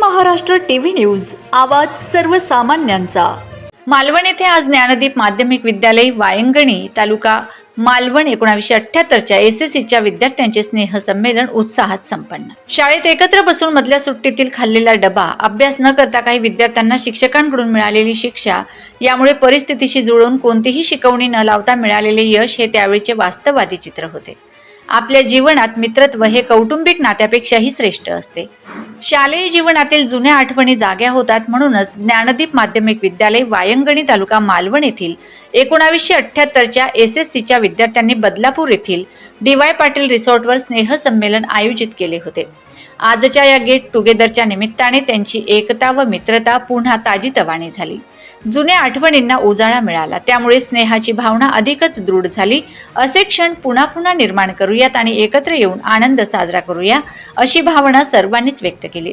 Maharashtra TV news आवाज सर्वसामान्यांचा. मालवण येथे आज ज्ञानदीप माध्यमिक विद्यालय वायंगणी तालुका मालवण एकोणाशे अठ्याहत्तरच्या एस एस सीच्या विद्यार्थ्यांचे स्नेहसंमेलन उत्साहात संपन्न. शाळेत एकत्र बसून मधल्या सुट्टीतील खाल्लेला डबा अभ्यास न करता काही विद्यार्थ्यांना शिक्षकांकडून मिळालेली शिक्षा यामुळे परिस्थितीशी जुळून कोणतीही शिकवणी न लावता मिळालेले यश हे त्यावेळीचे वास्तववादी चित्र होते. आपल्या जीवनात मित्रत्व हे कौटुंबिक नात्यापेक्षाही श्रेष्ठ असते. शालेय जीवनातील जुन्या आठवणी जाग्या होतात म्हणूनच ज्ञानदीप माध्यमिक विद्यालय वायंगणी तालुका मालवण येथील एकोणावीसशे अठ्ठ्याहत्तरच्या एस एस सीच्या विद्यार्थ्यांनी बदलापूर येथील डी वाय पाटील रिसॉर्टवर स्नेहसंमेलन आयोजित केले होते. आजच्या या गेट टुगेदरच्या निमित्ताने त्यांची एकता व मित्रता पुन्हा ताजीतवाने झाली. जुन्या आठवणींना उजाळा मिळाला. त्यामुळे स्नेहाची भावना अधिकच दृढ झाली. असे क्षण पुन्हा पुन्हा निर्माण करूयात आणि एकत्र येऊन आनंद साजरा करूया अशी भावना सर्वांनीच व्यक्त केली.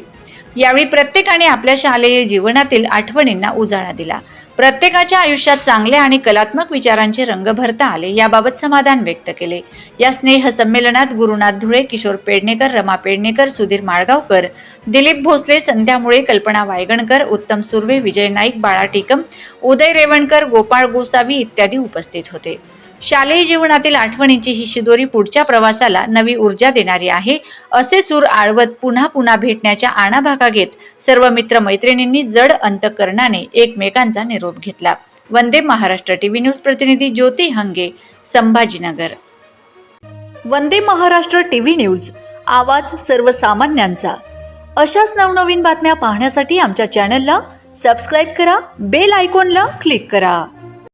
यावेळी प्रत्येकाने आपल्या शालेय जीवनातील आठवणींना उजाळा दिला. प्रत्येकाच्या आयुष्यात चांगल्या आणि कलात्मक विचारांचे रंग भरता आले याबाबत समाधान व्यक्त केले. या स्नेह संमेलनात गुरुनाथ धुळे किशोर पेडणेकर रमा पेडणेकर सुधीर माळगावकर दिलीप भोसले संध्या मुळे कल्पना वायगणकर उत्तम सुर्वे विजय नाईक बाळा टिकम उदय रेवणकर गोपाळ गोसावी इत्यादी उपस्थित होते. शालेय जीवनातील आठवणींची ही शिदोरी पुढच्या प्रवासाला नवी ऊर्जा देणारी आहे. असे सूर आळवत पुन्हा पुन्हा भेटण्याच्या आणाभागा घेत सर्व मित्रमैत्रिणींनी जड अंतकरणाने एकमेकांचा निरोप घेतला. वंदे महाराष्ट्र टीव्ही न्यूज प्रतिनिधी ज्योती हंगे संभाजीनगर. वंदे महाराष्ट्र टीव्ही न्यूज आवाज सर्वसामान्यांचा. अशाच नवनवीन बातम्या पाहण्यासाठी आमच्या चॅनलला सबस्क्राईब करा बेल आयकॉनला क्लिक करा.